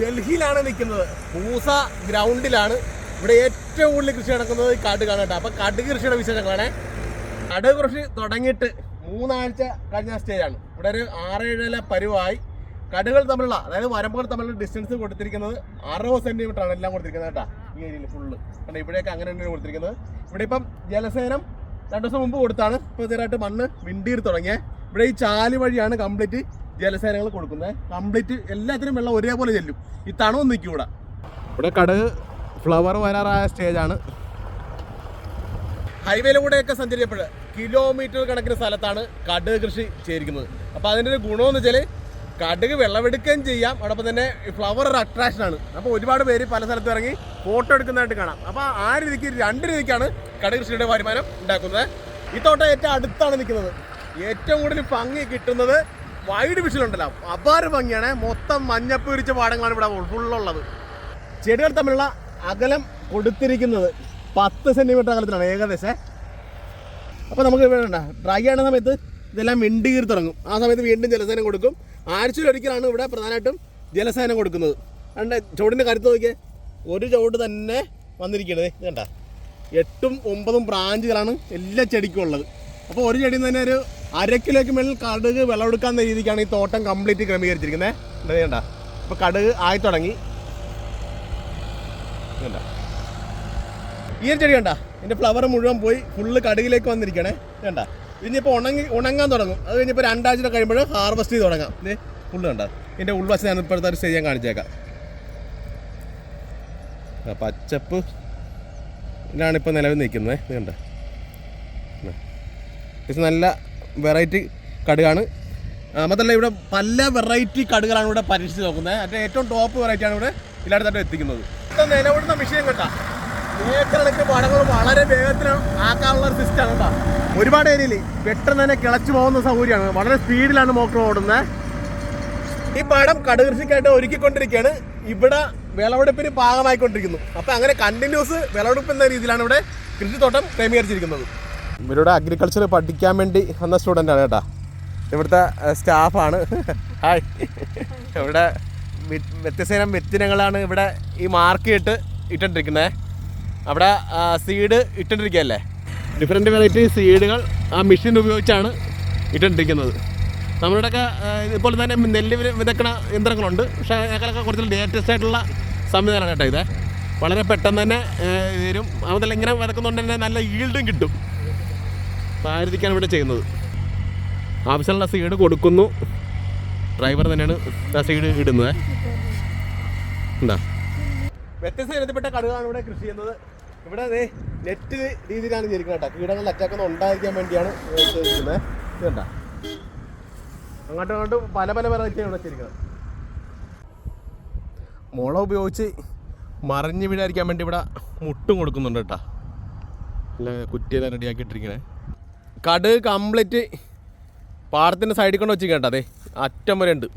ഡൽഹിയിലാണ് നിൽക്കുന്നത്. പൂസ ഗ്രൗണ്ടിലാണ് ഇവിടെ ഏറ്റവും കൂടുതൽ കൃഷി നടക്കുന്നത് ഈ കടുകാണ് കേട്ടോ. അപ്പൊ കടുക് കൃഷിയുടെ വിശേഷങ്ങളാണ്. കടുക് കൃഷി തുടങ്ങിയിട്ട് മൂന്നാഴ്ച കഴിഞ്ഞ സ്റ്റേജാണ്. ഇവിടെ ഒരു ആറേഴല പരുവായി. കടുകൾ തമ്മിലുള്ള അതായത് വരമ്പുകൾ തമ്മിലുള്ള ഡിസ്റ്റൻസ് കൊടുത്തിരിക്കുന്നത് അറുപത് സെന്റിമീറ്റർ ആണ് എല്ലാം കൊടുത്തിരിക്കുന്നത് കേട്ടോ ഈ ഏരിയയിൽ ഫുള്ള് കാരണം ഇവിടെയൊക്കെ അങ്ങനെ തന്നെയാണ് കൊടുത്തിരിക്കുന്നത്. ഇവിടെ ഇപ്പം ജലസേനം രണ്ടു ദിവസം മുമ്പ് കൊടുത്താണ്. ഇപ്പോൾ ഇതായിട്ട് മണ്ണ് വിണ്ടീർ തുടങ്ങിയത് ഇവിടെ ഈ ചാൽ വഴിയാണ് കംപ്ലീറ്റ് ജലസേനകൾ കൊടുക്കുന്നത് കംപ്ലീറ്റ് എല്ലാത്തിനും വെള്ളം ഒരേപോലെ ചെല്ലും. ഈ തണുവും നിൽക്കും ഇവിടെ ഇവിടെ കടുക് ഫ്ലവർ വരാറായ സ്റ്റേജാണ് ഹൈവേയിലൂടെയൊക്കെ സഞ്ചരിച്ചപ്പോൾ കിലോമീറ്റർ കണക്കിന് സ്ഥലത്താണ് കടുക് കൃഷി ചെയ്തിരിക്കുന്നത്. അപ്പോൾ അതിന്റെ ഒരു ഗുണമെന്ന് വെച്ചാൽ കടുക് വെള്ളമെടുക്കുകയും ചെയ്യാം. അതോടൊപ്പം തന്നെ ഫ്ലവർ ഒരു അട്രാക്ഷനാണ് അപ്പോൾ ഒരുപാട് പേര് പല സ്ഥലത്തും ഇറങ്ങി ഫോട്ടോ എടുക്കുന്നതായിട്ട് കാണാം. അപ്പോൾ ആ രീതിക്ക് രണ്ട് രീതിക്കാണ് കടുക് കൃഷിയുടെ വരുമാനം ഉണ്ടാക്കുന്നത്. ഈ തോട്ടം ഏറ്റവും അടുത്താണ് നിൽക്കുന്നത്. ഏറ്റവും കൂടുതൽ ഭംഗി കിട്ടുന്നത് വൈഡ് വിഷലുണ്ടല്ലോ അപാര ഭംഗിയാണ്. മൊത്തം മഞ്ഞപ്പ് പിരിച്ച പാടങ്ങളാണ് ഇവിടെ ഫുള്ളുള്ളത് ചെടികൾ തമ്മിലുള്ള അകലം കൊടുത്തിരിക്കുന്നത് പത്ത് സെന്റിമീറ്റർ അകലത്തിലാണ് ഏകദേശം. അപ്പോൾ നമുക്ക് ഇവിടെ ഡ്രൈ ആവുന്ന സമയത്ത് ഇതെല്ലാം വിണ്ട് തുടങ്ങും. ആ സമയത്ത് വീണ്ടും ജലസേനം കൊടുക്കും. ആഴ്ചയിലൊരിക്കലാണ് ഇവിടെ പ്രധാനമായിട്ടും ജലസേനം കൊടുക്കുന്നത്. അതുകൊണ്ട് ചുവടിന്റെ കരുത്ത് നോക്കിയേ. ഒരു ചുവട് തന്നെ വന്നിരിക്കുന്നത് കണ്ട. എട്ടും ഒമ്പതും ബ്രാഞ്ചുകളാണ് എല്ലാ ചെടിക്കും ഉള്ളത്. അപ്പോൾ ഒരു ചെടിയിൽ നിന്ന് തന്നെ ഒരു അര കിലോയ്ക്ക് മേളിൽ കടുക് വിളവെടുക്കാവുന്ന രീതിക്കാണ് ഈ തോട്ടം കംപ്ലീറ്റ് ക്രമീകരിച്ചിരിക്കുന്നത്. വേണ്ട ഇപ്പോൾ കടുക് ആയി തുടങ്ങി. കണ്ട. ഈ ചെടി കണ്ട. ഇതിന്റെ ഫ്ലവർ മുഴുവൻ പോയി ഫുള്ള് കടുകിലേക്ക് വന്നിരിക്കണേ. വേണ്ട ഇനിയിപ്പോൾ ഉണങ്ങി ഉണങ്ങാൻ തുടങ്ങും. അത് കഴിഞ്ഞപ്പോൾ രണ്ടാഴ്ച കഴിയുമ്പോൾ ഹാർവസ്റ്റ് ചെയ്ത് തുടങ്ങാം. ഫുള്ള് കണ്ട. ഇതിന്റെ ഉൾവശം ഞാൻ ഇപ്പോഴത്തെ ഒരു സ്റ്റേജ് ഞാൻ കാണിച്ചേക്കാം പച്ചപ്പ്. ഇതാണ് ഇപ്പോൾ നിലവിൽ നിൽക്കുന്നത്. ഇത് നല്ല വെറൈറ്റി കടുകാണ്. മാത്രമല്ല ഇവിടെ പല വെറൈറ്റി കടുകളാണ് ഇവിടെ പരീക്ഷിച്ച് നോക്കുന്നത്. അതിന്റെ ഏറ്റവും ടോപ്പ് വെറൈറ്റിയാണ് ഇവിടെ എല്ലായിടത്തും എത്തിക്കുന്നത്. നിലവിടുന്ന മെഷീൻ കേട്ടാ. ഏക്കറടക്ക് പടങ്ങൾ വളരെ വേഗത്തിൽ ആക്കാനുള്ള ഒരു സിസ്റ്റമാണ് കേട്ടോ. ഒരുപാട് ഏരിയയിൽ പെട്ടെന്ന് തന്നെ കിളച്ചു പോകുന്ന സൗകര്യമാണ്. വളരെ സ്പീഡിലാണ് മോട്ടർ ഓടുന്നത്. ഈ പാടം കടുകൃഷിക്കായിട്ട് ഒരുക്കിക്കൊണ്ടിരിക്കുകയാണ്. ഇവിടെ വിളവെടുപ്പിന് പാകമായിക്കൊണ്ടിരിക്കുന്നു. അപ്പം അങ്ങനെ കണ്ടിന്യൂസ് വിളവെടുപ്പ് എന്ന രീതിയിലാണ് ഇവിടെ കൃഷിത്തോട്ടം ക്രമീകരിച്ചിരിക്കുന്നത്. ഇവരുടെ അഗ്രികൾച്ചർ പഠിക്കാൻ വേണ്ടി വന്ന സ്റ്റുഡന്റ് ആണ് കേട്ടോ. ഇവിടുത്തെ സ്റ്റാഫാണ് ഹായ് ഇവിടെ വ്യത്യസ്തം വ്യത്യനങ്ങളാണ് ഇവിടെ ഈ മാർക്ക് ഇട്ട് ഇട്ടിട്ടിരിക്കുന്നത് അവിടെ സീഡ് ഇട്ടിട്ടിരിക്കുകയല്ലേ? ഡിഫറെന്റ് വെറൈറ്റി സീഡുകൾ ആ മെഷീൻ ഉപയോഗിച്ചാണ് ഇട്ടിട്ടിരിക്കുന്നത്. നമ്മളുടെയൊക്കെ ഇതുപോലെ തന്നെ നെല്ല് വിത- വിതക്കണ യന്ത്രങ്ങളുണ്ട്. പക്ഷേ അതിനൊക്കെ കുറച്ച് ലേറ്റസ്റ്റ് ആയിട്ടുള്ള സംവിധാനമാണ് കേട്ടോ ഇത്. വളരെ പെട്ടെന്ന് തന്നെ വരും. അതുപോലെ ഇങ്ങനെ വിതക്കുന്നതുകൊണ്ട് തന്നെ നല്ല ഈൽഡും കിട്ടും. അപ്പോൾ ആ രീതിക്കാണ് ഇവിടെ ചെയ്യുന്നത്. ആവശ്യമുള്ള സീഡ് കൊടുക്കുന്നു. ഡ്രൈവർ തന്നെയാണ് ആ സീഡ് ഇടുന്നത്. എന്താ? വ്യത്യസ്ത ഇനത്തിൽപ്പെട്ട കടുകാണ് ഇവിടെ കൃഷി ചെയ്യുന്നത്. ഇവിടെ നെറ്റ് രീതിയിലാണ് ചെയ്തിരിക്കുന്നത് കേട്ടോ. കീടങ്ങളുടെ അറ്റാക്ക് ഉണ്ടായിരിക്കാൻ വേണ്ടിയാണ് ചെയ്തിരിക്കുന്നത്. അങ്ങോട്ടും അങ്ങോട്ടും പല പല വെറൈറ്റിയാണ് ഇവിടെ ചെയ്തിരിക്കുന്നത്. മുള ഉപയോഗിച്ച് മറിഞ്ഞ് വീഴാതിരിക്കാൻ വേണ്ടി ഇവിടെ മുട്ടും കൊടുക്കുന്നുണ്ട് കേട്ടോ. നല്ല കുറ്റിയെല്ലാം റെഡിയാക്കിയിട്ടിരിക്കണേ കടുക് കംപ്ലീറ്റ് പാടത്തിന്റെ സൈഡിൽ കൊണ്ട് വെച്ചിരിക്കേണ്ടതേ അറ്റം വരെ ഉണ്ട്.